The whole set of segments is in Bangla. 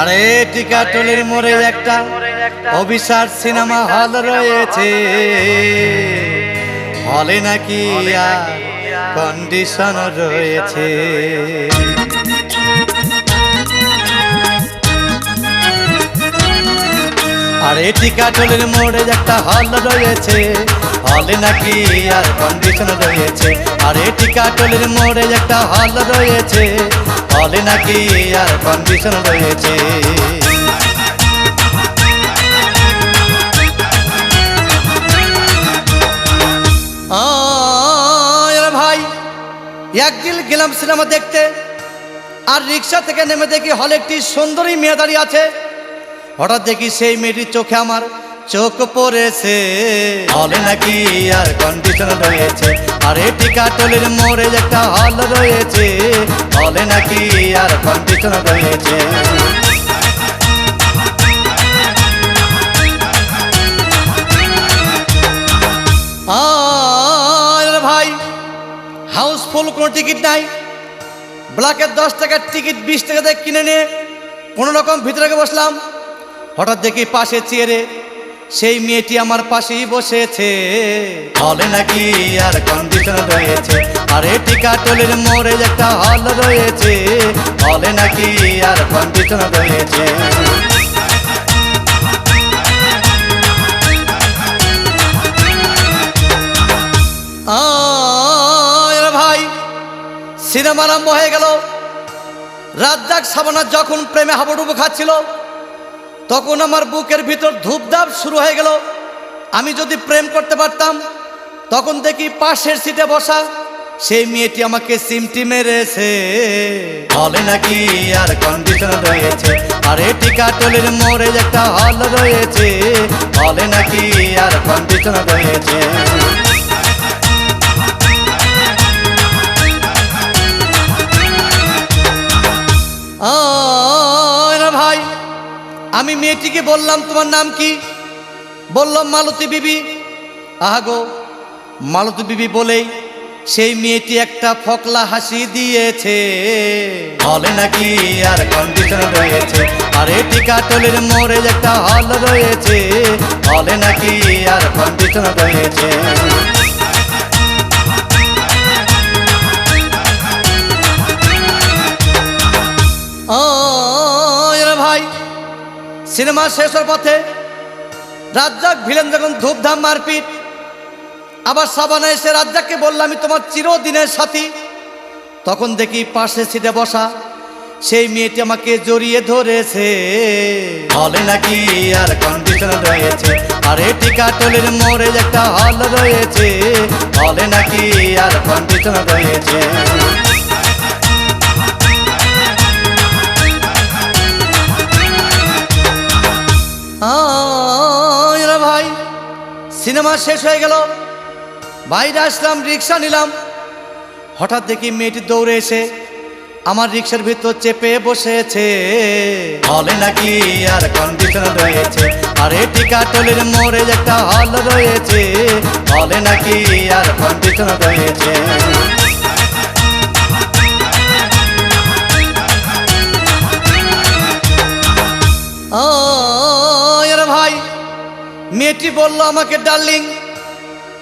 আরে টিকাটলের মোড়ে একটা অভিশার সিনেমা হল রয়েছে। হলে নাকি কন্ডিশন রয়েছে। আরে টিকাটলের মোড়ে একটা হল রয়েছে। হলে নাকি আর কন্ডিশন রয়েছে? আরে টিকাটলের মোড়ে একটা হল রয়েছে। হলে নাকি আর কন্ডিশন রয়েছে? ভাই, একদিন গেলাম সিনেমা দেখতে, আর রিক্সা থেকে নেমে দেখি হলে একটি সুন্দরী মেয়ে দাঁড়িয়ে আছে। হঠাৎ দেখি সেই মেয়েটির চোখে আমার চোখ পড়েছে। হলে নাকি আর কন্ডিশন রয়েছে। আরে টিকাটলের মোড়ে একটা হল রয়েছে। হলে নাকি আর কন্ডিশন রয়েছে। আর ভাই হাউসফুল কোনো টিকিট নাই। ব্ল্যাকের দশ টাকার টিকিট বিশ টাকা দিয়ে কিনে নিয়ে কোনো রকম ভিতরে বসলাম। হঠাৎ দেখি পাশে চেয়ারে সেই মেয়েটি আমার পাশেই বসেছে। হলে নাকি আর কন্ডিশন রয়েছে? আরে টিকাটলের মোড়ে একটা হল রয়েছে। হলে নাকি আর কন্ডিশন রয়েছে? ভাই সিনেমা আরম্ভ হয়ে গেল। রাজ্জাক সাবানা যখন প্রেমে হাবুডুবু খাচ্ছিল তখন আমার বুকের ভিতর ধূপধাপ শুরু হয়ে গেল। আমি যদি প্রেম করতে পারতাম, তখন দেখি পাশের সিটে বসা সেই মেয়েটি আমাকে সিমটি মেরেছে। হলে নাকি আর কন্ডিশন রয়েছে? আরে টিকাটলের মোড়ে একটা হল রয়েছে। হলে নাকি আর কন্ডিশন রয়েছে? ভাই। আমি মেয়েটিকে বললাম, তোমার নাম কি? বললাম, মালতী বিবি। আহাগো, মালতী বিবি বলেই সেই মেয়েটি একটা ফকলা হাসি দিয়েছে। হলে নাকি আর কন্ডিশন রয়েছে, আরে টিকাটলের মোড়ে একটা হল রয়েছে। হলে নাকি আর কন্ডিশন রয়েছে। সিনেমা শেষ হওয়ার পথে রাজ্জাক ভিলেন যখন ধূপধাম মারপিট, আবার সাবানা এসে রাজ্জাককে বললাম আমি তোমার চিরদিনের সাথী। তখন দেখি পাশে সিটে বসা সেই মেয়েটি আমাকে জড়িয়ে ধরেছে। হলে নাকি আর কন্ডিশন রয়েছে? আরে টিকাটলের মোড়ে একটা হল রয়েছে। হলে নাকি আর কন্ডিশন রয়েছে? সিনেমা শেষ হয়ে গেল। বাইরে আসলাম, রিক্সা নিলাম। হঠাৎ দেখি মেয়েটি দৌড়ে এসে আমার রিক্সার ভিতর চেপে বসেছে। হলে নাকি আর কন্ডিশন রয়েছে? আরে টিকাটলের মোড়ে একটা হল রয়েছে। হলে নাকি আর কন্ডিশন রয়েছে? মেয়েটি বলল, আমাকে ডার্লিং,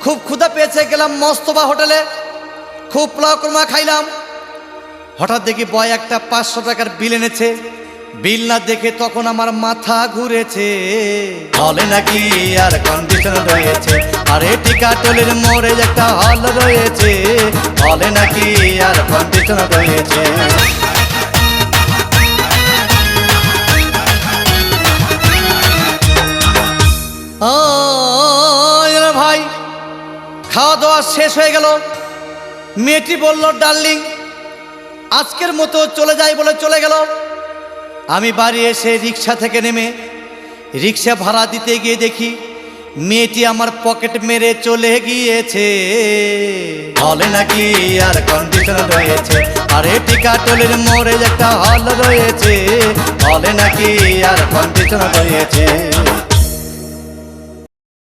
খুব ক্ষুধা পেয়েছে, গেলাম মস্তবা হোটেলে, খুব পোলাও কোরমা খাইলাম। হঠাৎ দেখি বয় একটা পাঁচশো টাকার বিল এনেছে। বিল না দেখে তখন আমার মাথা ঘুরেছে। হলে নাকি আর কন্ডিশন রয়েছে। আরে টিকাটলের মোড়ে একটা হল রয়েছে। হলে নাকি আর কন্ডিশন রয়েছে। ভাই খাওয়া দাওয়া শেষ হয়ে গেল। মেয়েটি বলল, ডার্লিং, আজকের মতো চলে যাই বলে চলে গেল। আমি বাড়ি এসে রিক্সা থেকে নেমে রিক্সা ভাড়া দিতে গিয়ে দেখি মেয়েটি আমার পকেট মেরে চলে গিয়েছে। হলে নাকি আর কন্ডিশন রয়েছে। আরে টিকাটলের মোড়ে একটা হল রয়েছে। হলে নাকি আর কন্ডিশন রয়েছে।